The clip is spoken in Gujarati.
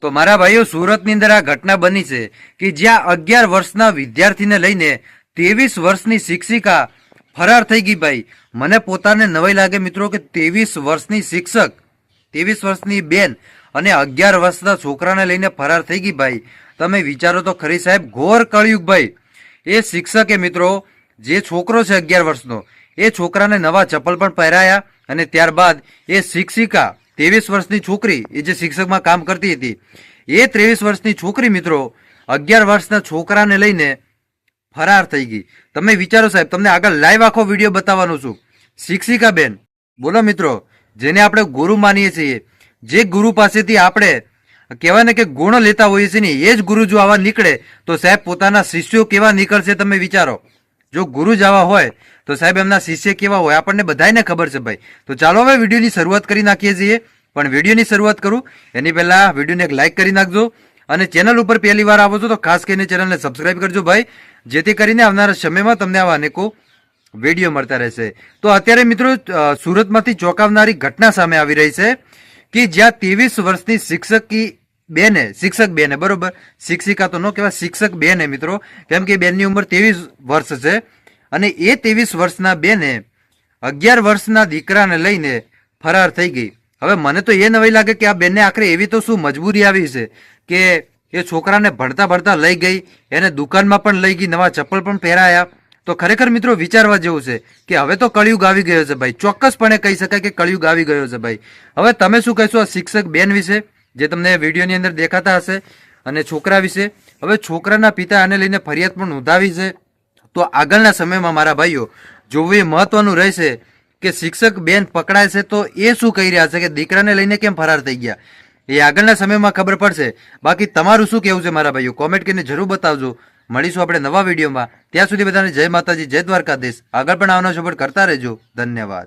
તો મારા ભાઈઓ, સુરતની અંદર આ ઘટના બની છે કે જ્યાં અગિયાર વર્ષના વિદ્યાર્થીને લઈને ત્રેવીસ વર્ષની શિક્ષિકા ફરાર થઈ ગઈ ભાઈ. મને પોતાને નવાઈ લાગે મિત્રો કે ત્રેવીસ વર્ષની શિક્ષક, ત્રેવીસ વર્ષની બેન અને અગિયાર વર્ષના છોકરાને લઈને ફરાર થઈ ગઈ ભાઈ. તમે વિચારો તો ખરી સાહેબ, ઘોર કળિયુગ ભાઈ. એ શિક્ષકે મિત્રો, જે છોકરો છે અગિયાર વર્ષનો એ છોકરાને નવા ચપ્પલ પણ પહેરાયા અને ત્યારબાદ એ શિક્ષિકા, ત્રેવીસ વર્ષની છોકરી, એ જે શિક્ષકમાં કામ કરતી હતી, એ ત્રેવીસ વર્ષની છોકરી મિત્રો, અગિયાર વર્ષના છોકરાને લઈને ફરાર થઈ ગઈ. તમે વિચારો સાહેબ, તમને આગળ લાઈવ આખો વીડિયો બતાવવાનો છું. શિક્ષિકા બેન, બોલો મિત્રો, જેને આપણે ગુરુ માનીએ છીએ, જે ગુરુ પાસેથી આપણે કહેવાય ને કે ગુણ લેતા હોઈએ છીએ ને, એ જ ગુરુ જો આવા નીકળે, તો સાહેબ પોતાના શિષ્યો કેવા નીકળશે તમે વિચારો. જો ગુરુ જવા હોય, તો સાહેબ એમના શિષ્ય કેવા હોય, આપણને બધાને ખબર છે ભાઈ. તો ચાલો હવે વિડીયોની શરૂઆત કરી નાખીએ છીએ. પણ વિડીયોની શરૂઆત કરું. એની પહેલા વિડીયોને એક લાઈક કરી નાખજો. અને ચેનલ ઉપર પહેલી વાર આવો છો, તો ખાસ કરીને ચેનલને સબસ્ક્રાઇબ કરજો ભાઈ. જેથી કરીને આવનારા સમયમાં તમને આવા અનેકો વીડિયો મળતા રહેશે. તો અત્યારે મિત્રો સુરતમાંથી ચોંકાવનારી ઘટના સામે આવી રહી છે કે જ્યાં ત્રેવીસ વર્ષની શિક્ષકી બેને, શિક્ષક બેને, બરોબર? શિક્ષિકા તો ન કહેવાય, શિક્ષક બેને મિત્રો. કેમ કે બેનની ઉંમર ત્રેવીસ વર્ષ છે અને એ ત્રેવીસ વર્ષના બેને અગિયાર વર્ષના દીકરાને લઈને ફરાર થઈ ગઈ. હવે મને તો એ નવાઈ લાગે કે આ બેનને આખરે એવી તો શું મજબૂરી આવી છે કે એ છોકરાને ભણતા ભણતા લઈ ગઈ, એને દુકાનમાં પણ લઈ ગઈ, નવા ચપ્પલ પણ પહેરાયા. તો ખરેખર મિત્રો વિચારવા જેવું છે કે હવે તો કળિયુગ આવી ગયો છે ભાઈ. ચોક્કસપણે કહી શકાય કે કળિયુગ આવી ગયો છે ભાઈ. હવે તમે શું કહેશો આ શિક્ષક બેન વિશે? જે તમને વિડીયોની અંદર દેખાતા હશે અને છોકરા વિશે. હવે છોકરાના પિતા આને લઈને ફરિયાદ પણ નોંધાવી છે. તો આગળના સમયમાં મારા ભાઈઓ જોવું એ મહત્વનું રહેશે કે શિક્ષક બેન પકડાય છે, તો એ શું કહી રહ્યા છે કે દીકરાને લઈને કેમ ફરાર થઈ ગયા? એ આગળના સમયમાં ખબર પડશે. બાકી તમારું શું કહેવું છે મારા ભાઈઓ? કોમેન્ટ કરીને જરૂર બતાવજો. મળીશું આપણે નવા વિડીયોમાં. ત્યાં સુધી બધાને જય માતાજી, જય દ્વારકાધીશ. આગળ પણ આવવાનો સપોર્ટ કરતા રહેજો. ધન્યવાદ.